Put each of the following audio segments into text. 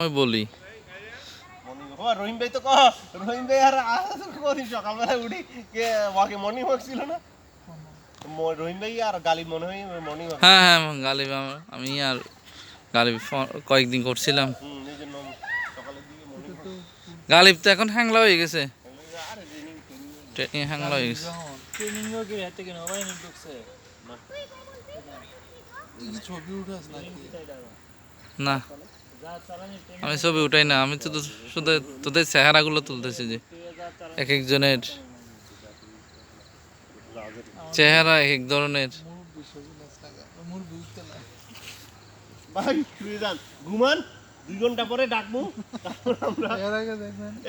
আমি বলি। ও রহিম ভাই তো কহ রহিম ভাই আর কদিন সকালবেলায় উঠি কে ওয়াকে মর্নিং ওয়াক ছিল না। ম- রহিম ভাই আর গালিব মনে হয় মর্নিং ওয়াক হ্যাঁ হ্যাঁ গালিব আমি আর গালিব কয়েকদিন করছিলাম। গালিব তো এখন হ্যাংলা হয়ে গেছে। ট্রেনিং হ্যাংলা হয়ে গেছে। ট্রেনিংও কি হাতে কেন ওই নি। ঢুকছে ছবি উঠাস আমি ছবি উঠাই না আমি তো তো- শুধু তোদের চেহারাগুলো তুলতেছি যে এক একজনের চেহারা এক এক ধরনের। ভাই ঘুমান দুই ঘণ্টা পরে ডাকবো তারপর আমরা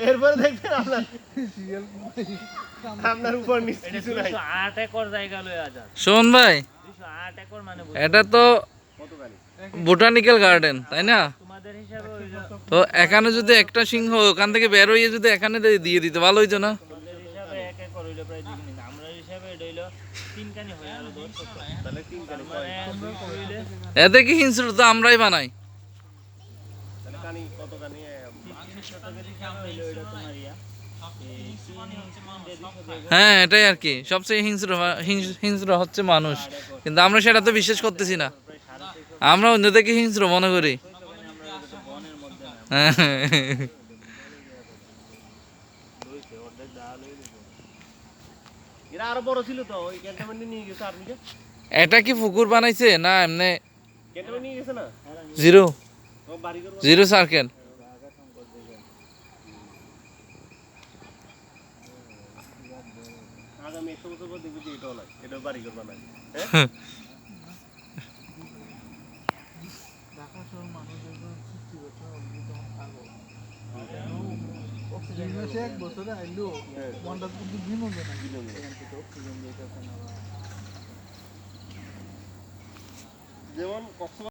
এরপরে দেখবেন আপনার আপনার উপর কিছু নাই। আট একর জায়গা লয়ে আজান শোন ভাই একর মানে এটা তো বোটানিক্যাল গার্ডেন তাই না? তো এখানে যদি একটা সিংহ ওখান থেকে বের হয়ে যদি এখানে দিয়ে- দিতে ভালো হইতো না? এতে কি হিংস্র তো আমরাই বানাই। হ্যাঁ এটাই আর কি। সবচেয়ে হিংস্র হিংস্র হচ্ছে মানুষ। কিন্তু আমরা সেটা তো বিশ্বাস করতেছি না। আমরা অন্যদেরকে হিংস্র মনে করি কানি আমরা এটা বনের মধ্যে না হ্যাঁ। রয়েছে অর্ধেক ডাল হয়ে গেছে এরা আরও বড় ছিল তো ওই ক্যান্টনমেন্টে নিয়ে গেছে আর্মিকে এটা কি পুকুর বানাইছে? না এমনি ক্যান্টনমেন্ট নিয়ে গেছে না? জিরো। জিরো সার্কেল আগামী একশো বছর পর দেখবি যে এটাও নাই এটাও বাড়ি করবা হ্যাঁ? মাসে এক বছরে আইলো। মনটা কিন্তু বিনোদন যেমন কক্সবাজার